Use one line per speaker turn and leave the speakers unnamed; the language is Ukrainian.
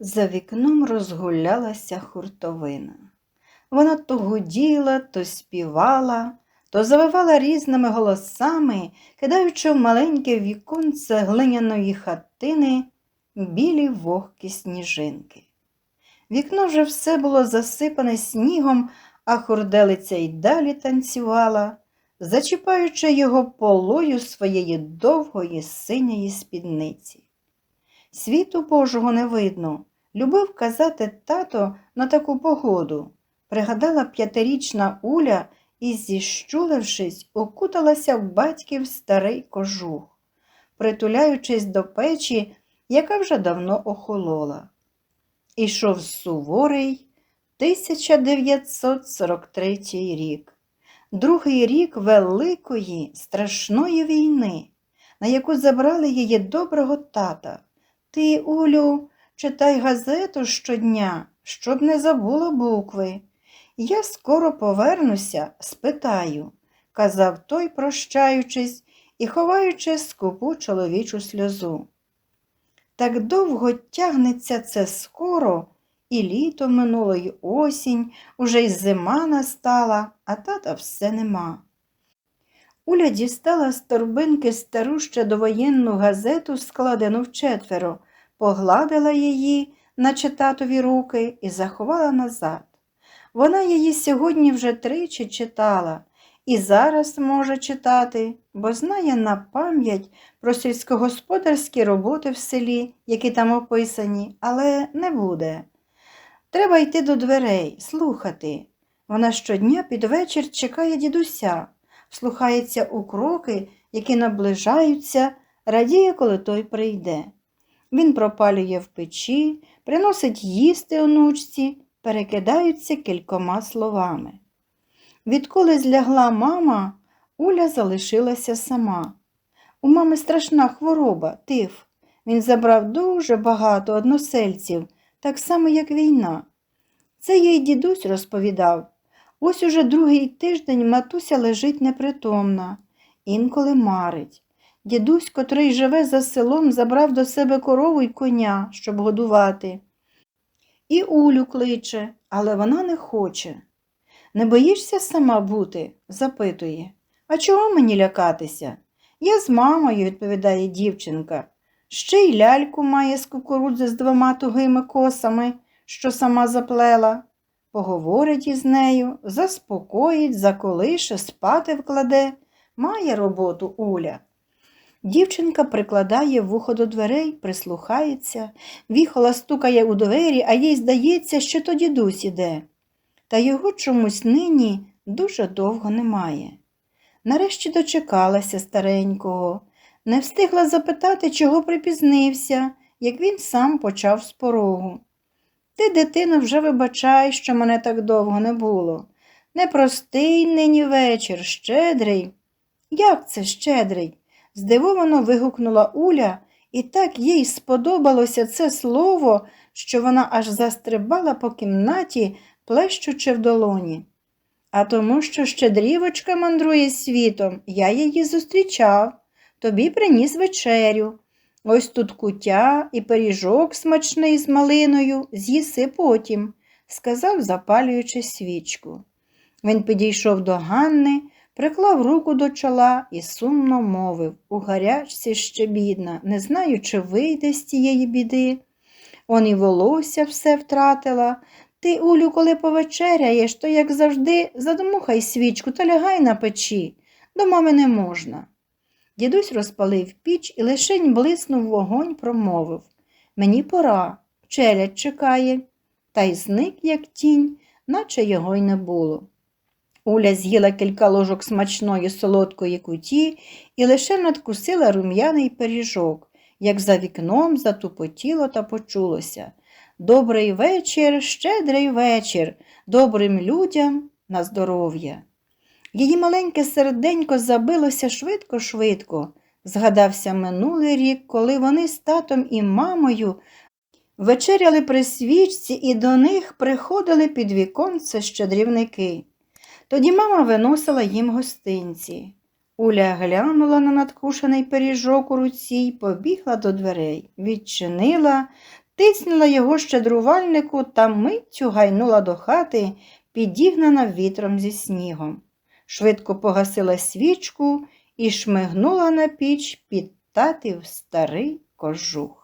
За вікном розгулялася хуртовина. Вона то гуділа, то співала, то завивала різними голосами, кидаючи в маленьке віконце глиняної хатини білі вогкі сніжинки. Вікно вже все було засипане снігом, а хурделиця й далі танцювала, зачіпаючи його полою своєї довгої синьої спідниці. Світу Божого не видно, любив казати тато на таку погоду. Пригадала п'ятирічна Уля і, зіщулившись, окуталася в батьків старий кожух, притуляючись до печі, яка вже давно охолола. Ішов суворий 1943 рік, другий рік великої страшної війни, на яку забрали її доброго тата. Ти, Улю, читай газету щодня, щоб не забула букви. Я скоро повернуся, спитаю, казав той, прощаючись і ховаючи скупу чоловічу сльозу. Так довго тягнеться це скоро, і літо минуло, й осінь, уже й зима настала, а тата все нема. Уля дістала з торбинки стару ще довоєнну газету, складену вчетверо, погладила її, наче татові руки, і заховала назад. Вона її сьогодні вже тричі читала і зараз може читати, бо знає на пам'ять про сільськогосподарські роботи в селі, які там описані, але не буде. Треба йти до дверей, слухати. Вона щодня під вечір чекає дідуся, вслухається у кроки, які наближаються, радіє, коли той прийде. Він пропалює в печі, приносить їсти онучці, перекидаються кількома словами. Відколи злягла мама, Уля залишилася сама. У мами страшна хвороба, тиф. Він забрав дуже багато односельців, так само, як війна. Це їй дідусь розповідав. Ось уже другий тиждень матуся лежить непритомна, інколи марить. Дідусь, котрий живе за селом, забрав до себе корову й коня, щоб годувати. І Улю кличе, але вона не хоче. Не боїшся сама бути? запитує. А чого мені лякатися? Я з мамою, відповідає дівчинка. Ще й ляльку має з кукурудзи з двома тугими косами, що сама заплела. Поговорить із нею, заспокоїть, заколише, спати вкладе. Має роботу Уля. Дівчинка прикладає вухо до дверей, прислухається, віхола стукає у двері, а їй здається, що то дідусь іде. Та його чомусь нині дуже довго немає. Нарешті дочекалася старенького, не встигла запитати, чого припізнився, як він сам почав з порогу. Ти, дитино, вже вибачай, що мене так довго не було. Непростий нині вечір, щедрий. Як це щедрий? здивовано вигукнула Уля, і так їй сподобалося це слово, що вона аж застрибала по кімнаті, плещучи в долоні. А тому, що щедрівочка мандрує світом, я її зустрічав, тобі приніс вечерю. Ось тут кутя і пиріжок смачний з малиною, з'їси потім, сказав, запалюючи свічку. Він підійшов до Ганни, приклав руку до чола і сумно мовив у гарячці ще бідна, не знаю, чи вийде з тієї біди. Он і волосся все втратила. Ти, Улю, коли повечеряєш, то, як завжди, задмухай свічку та лягай на печі. До мами не можна. Дідусь розпалив піч і лишень блиснув вогонь, промовив Мені пора, челядь чекає, та й зник, як тінь, наче його й не було. Уля з'їла кілька ложок смачної солодкої куті і лише надкусила рум'яний пиріжок, як за вікном затупотіло та почулося. Добрий вечір, щедрий вечір, добрим людям на здоров'я. Її маленьке серденько забилося швидко-швидко. Згадався минулий рік, коли вони з татом і мамою вечеряли при свічці і до них приходили під віконце щедрівники. Тоді мама виносила їм гостинці. Уля глянула на надкушений пиріжок у руці й побігла до дверей, відчинила тиснула його щедрувальнику та миттю гайнула до хати, підігнана вітром зі снігом. Швидко погасила свічку і шмигнула на піч під татів старий кожух.